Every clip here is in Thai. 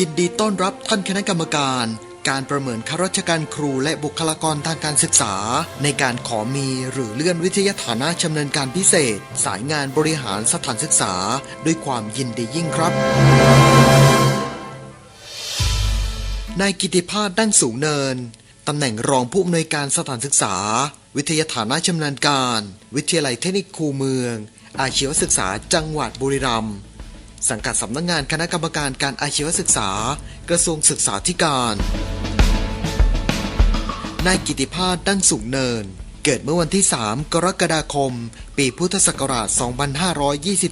ยินดีต้อนรับท่านคณะกรรมการ การประเมินข้าราชการครูและบุคลากรทางการศึกษา ในการขอมีหรือเลื่อนวิทยาฐานะชำเนินการพิเศษ สายงานบริหารสถานศึกษา ด้วยความยินดียิ่งครับนายกิติพาสดั้งสูงเนิน ตำแหน่งรองผู้อำนวยการสถานศึกษา วิทยาฐานะชำนาญการ วิทยาลัยเทคนิคคูเมือง อาชีวศึกษาจังหวัดบุรีรัมย์ สังกัดสำนักงานคณะกรรมการการอาชีวศึกษา กระทรวงศึกษาธิการ นายกิติพาสดั้งสูงเนิน เกิดเมื่อวันที่ 3 กรกฎาคม ปีพุทธศักราช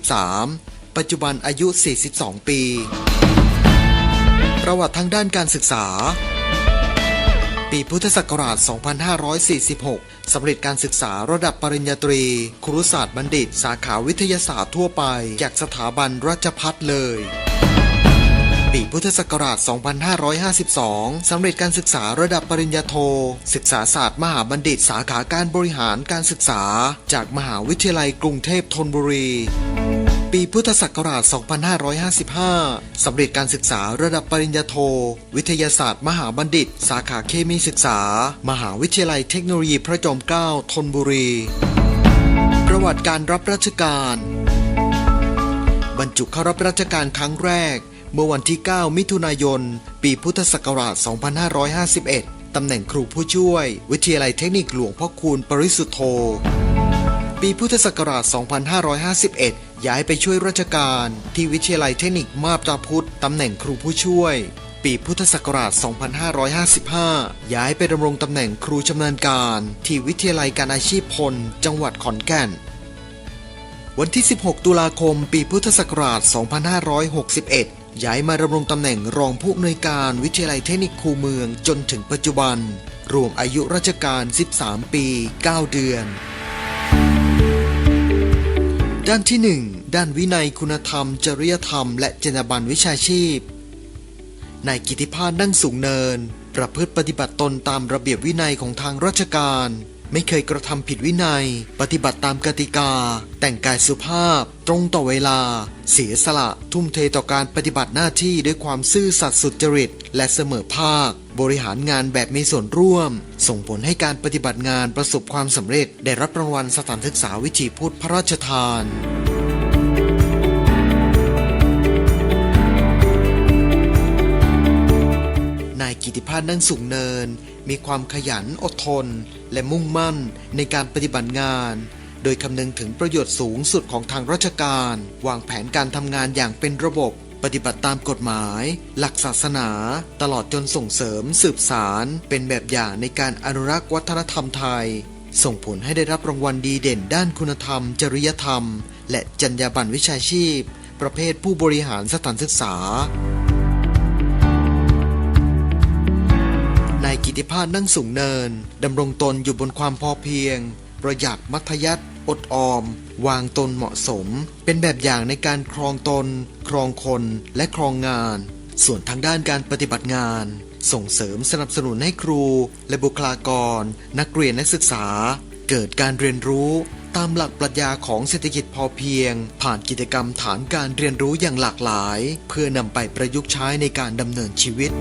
2523 ปัจจุบันอายุ 42 ปี ประวัติทางด้านการศึกษา ปีพุทธศักราช 2546 สำเร็จการศึกษาระดับปริญญาตรี ครุศาสตร์บัณฑิต สาขาวิทยาศาสตร์ทั่วไป จากสถาบันราชพัฒเลยปีพุทธศักราช 2552 สำเร็จการศึกษาระดับปริญญาโท ศึกษาศาสตร์มหาบัณฑิต สาขาการบริหารการศึกษา จากมหาวิทยาลัยกรุงเทพธนบุรี ปีพุทธศักราช 2555 สำเร็จการศึกษาระดับปริญญาโท วิทยาศาสตร์ มหาบัณฑิต สาขาเคมีศึกษา มหาวิทยาลัยเทคโนโลยีพระจอมเกล้าธนบุรี ประวัติการรับราชการ บรรจุเข้ารับราชการครั้งแรก เมื่อวันที่ 9 มิถุนายน ปีพุทธศักราช 2551 ตำแหน่งครูผู้ช่วย วิทยาลัยเทคนิคหลวงพ่อคูณปริสุทธโธปีพุทธศักราช 2551 ย้ายไปช่วยราชการ ที่วิทยาลัยเทคนิคมาบตาพุธตำแหน่งครูผู้ช่วย ปีพุทธศักราช 2555 ย้ายไปดำรงตำแหน่งครูชำนาญการ ที่วิทยาลัยการอาชีพพล จังหวัดขอนแก่น วันที่ 16 ตุลาคม ปีพุทธศักราช 2561ย้ายมาดำรงตำแหน่งรองผู้อำนวยการวิทยาลัยเทคนิคคูเมืองจนถึงปัจจุบัน รวมอายุราชการ 13 ปี 9 เดือน ด้านที่1 ด้านวินัยคุณธรรม จริยธรรม และจรรยาบรรณวิชาชีพนายกิติพาสนั่งสูงเนิน ประพฤติปฏิบัติตนตามระเบียบวินัยของทางราชการ ไม่เคยกระทำผิดวินัย ปฏิบัติตามกติกา แต่งกายสุภาพ ตรงต่อเวลา เสียสละ ทุ่มเทต่อการปฏิบัติหน้าที่ด้วยความซื่อสัตย์สุจริต และเสมอภาค บริหารงานแบบมีส่วนร่วม ส่งผลให้การปฏิบัติงานประสบความสำเร็จ ได้รับรางวัลสถานศึกษาวิถีพุทธพระราชทานายกิติพาสนั่งสูงเนิน มีความขยันอดทน และมุ่งมั่นในการปฏิบัติงาน โดยคำนึงถึงประโยชน์สูงสุดของทางราชการ วางแผนการทำงานอย่างเป็นระบบ ปฏิบัติตามกฎหมาย หลักศาสนา ตลอดจนส่งเสริม สืบสาร เป็นแบบอย่างในการอนุรักษ์วัฒนธรรมไทย ส่งผลให้ได้รับรางวัลดีเด่นด้านคุณธรรม จริยธรรม และจรรยาบรรณวิชาชีพ ประเภทผู้บริหารสถานศึกษา นายกิติพาสนั่งสูงเนิน ดำรงตนอยู่บนความพอเพียง ประหยัดมัธยัติอดออม วางตนเหมาะสม เป็นแบบอย่างในการครองตน ครองคนและครองงาน ส่วนทางด้านการปฏิบัติงาน ส่งเสริมสนับสนุนให้ครู และบุคลากร นักเรียนนักศึกษา เกิดการเรียนรู้ตามหลักปรัชญาของเศรษฐกิจพอเพียง ผ่านกิจกรรมฐานการเรียนรู้อย่างหลากหลาย เพื่อนำไปประยุกต์ใช้ในการดำเนินชีวิต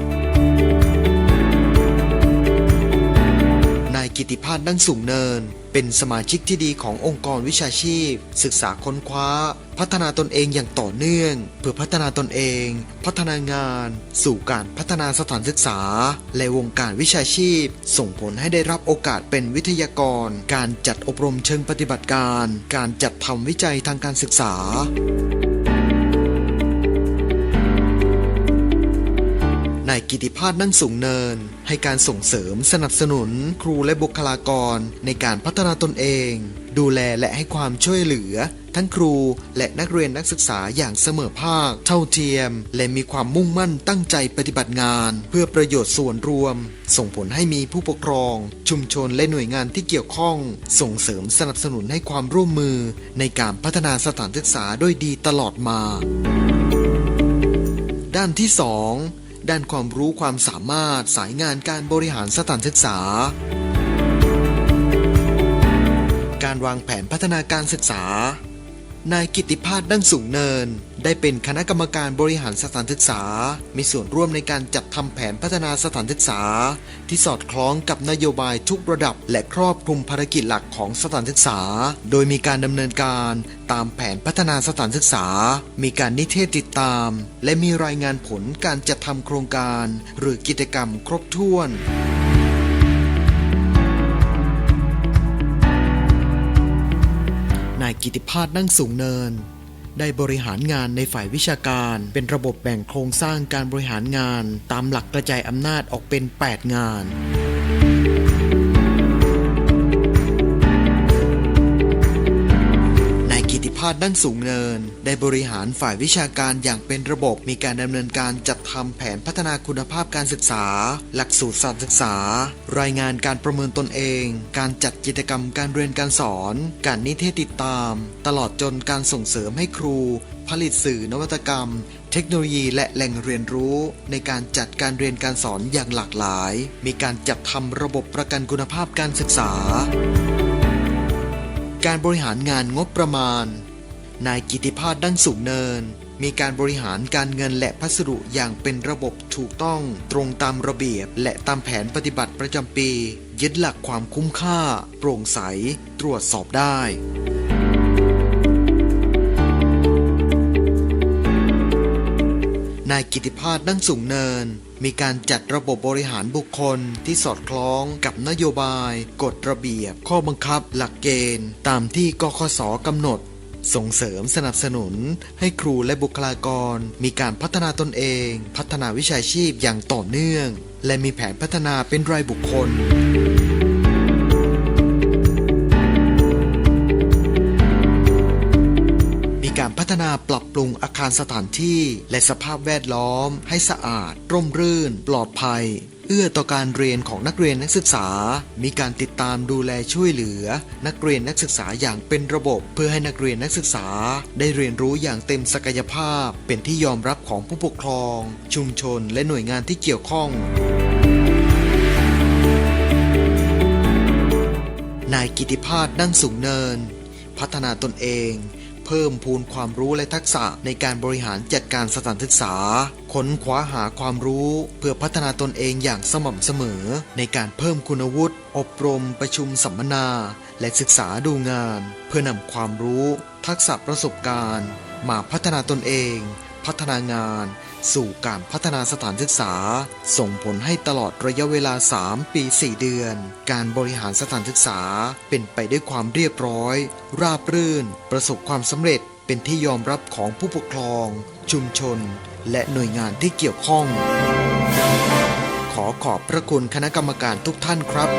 กิติพาสนั่งสูงเนิน เป็นสมาชิกที่ดีขององค์กรวิชาชีพ ศึกษาค้นคว้า พัฒนาตนเองอย่างต่อเนื่อง เพื่อพัฒนาตนเอง พัฒนางาน สู่การพัฒนาสถานศึกษา และวงการวิชาชีพ ส่งผลให้ได้รับโอกาสเป็นวิทยากร การจัดอบรมเชิงปฏิบัติการ การจัดทำวิจัยทางการศึกษาายกิติพาสนั่งสูงเนิน ให้การส่งเสริมสนับสนุนครูและบุคลากรในการพัฒนาตนเอง ดูแลและให้ความช่วยเหลือ ทั้งครูและนักเรียนนักศึกษาอย่างเสมอภาค เท่าเทียม และมีความมุ่งมั่นตั้งใจปฏิบัติงาน เพื่อประโยชน์ส่วนรวม ส่งผลให้มีผู้ปกครอง ชุมชนและหน่วยงานที่เกี่ยวข้อง ส่งเสริมสนับสนุนให้ความร่วมมือ ในการพัฒนาสถานศึกษาด้วยดีตลอดมา ด้านที่ 2 ด้านความรู้ความสามารถสายงานการบริหารสถานศึกษา การวางแผนพัฒนาการศึกษา นายกิติพาสดั้งสูงเนิน ได้เป็นคณะกรรมการบริหารสถานศึกษา มีส่วนร่วมในการจัดทำแผนพัฒนาสถานศึกษา ที่สอดคล้องกับนโยบายทุกระดับ และครอบคลุมภารกิจหลักของสถานศึกษา โดยมีการดำเนินการตามแผนพัฒนาสถานศึกษา มีการนิเทศติดตาม และมีรายงานผลการจัดทำโครงการ หรือกิจกรรมครบถ้วน กิติพาสนั่งสูงเนิน ได้บริหารงานในฝ่ายวิชาการ เป็นระบบแบ่งโครงสร้างการบริหารงาน ตามหลักกระจายอำนาจออกเป็น 8 งานายกิติพาสดั้งสูงเนิน ได้บริหารฝ่ายวิชาการอย่างเป็นระบบมีการดำเนินการจัดทำแผนพัฒนาคุณภาพการศึกษา หลักสูตรสารศึกษา รายงานการประเมินตนเอง การจัดกิจกรรมการเรียนการสอน การนิเทศติดตาม ตลอดจนการส่งเสริมให้ครู ผลิตสื่อนวัตกรรม เทคโนโลยีและแหล่งเรียนรู้ ในการจัดการเรียนการสอนอย่างหลากหลาย มีการจัดทำระบบประกันคุณภาพการศึกษาการบริหารงานงบประมาณ นายกิติพาสดั้งสูงเนิน มีการบริหารการเงินและพัสดุอย่างเป็นระบบถูกต้องตรงตามระเบียบ และตามแผนปฏิบัติประจำปี ยึดหลักความคุ้มค่า โปร่งใส ตรวจสอบได้นายกิติพาสดั้งสูงเนิน มีการจัดระบบบริหารบุคคลที่สอดคล้องกับนโยบาย กฎระเบียบ ข้อบังคับ หลักเกณฑ์ ตามที่กคสกำหนด ส่งเสริมสนับสนุน ให้ครูและบุคลากร มีการพัฒนาตนเอง พัฒนาวิชาชีพอย่างต่อเนื่อง และมีแผนพัฒนาเป็นรายบุคคลมีการพัฒนาปรับปรุงอาคารสถานที่ และสภาพแวดล้อม ให้สะอาด ร่มรื่น ปลอดภัย เอื้อต่อการเรียนของนักเรียนนักศึกษา มีการติดตามดูแลช่วยเหลือ นักเรียนนักศึกษาอย่างเป็นระบบ เพื่อให้นักเรียนนักศึกษา ได้เรียนรู้อย่างเต็มศักยภาพ เป็นที่ยอมรับของผู้ปกครอง ชุมชน และหน่วยงานที่เกี่ยวข้องนายกิติพาสนั่งสูงเนิน พัฒนาตนเอง เพิ่มพูนความรู้และทักษะในการบริหารจัดการสถานศึกษา ค้นคว้าหาความรู้เพื่อพัฒนาตนเองอย่างสม่ำเสมอ ในการเพิ่มคุณวุฒิ อบรม ประชุมสัมมนา และศึกษาดูงาน เพื่อนำความรู้ ทักษะประสบการณ์ มาพัฒนาตนเอง พัฒนางาน สู่การพัฒนาสถานศึกษา ส่งผลให้ตลอดระยะเวลา 3 ปี 4 เดือน การบริหารสถานศึกษาเป็นไปด้วยความเรียบร้อย ราบรื่น ประสบความสำเร็จเป็นที่ยอมรับของผู้ปกครอง ชุมชน และหน่วยงานที่เกี่ยวข้อง ขอขอบพระคุณคณะกรรมการทุกท่านครับ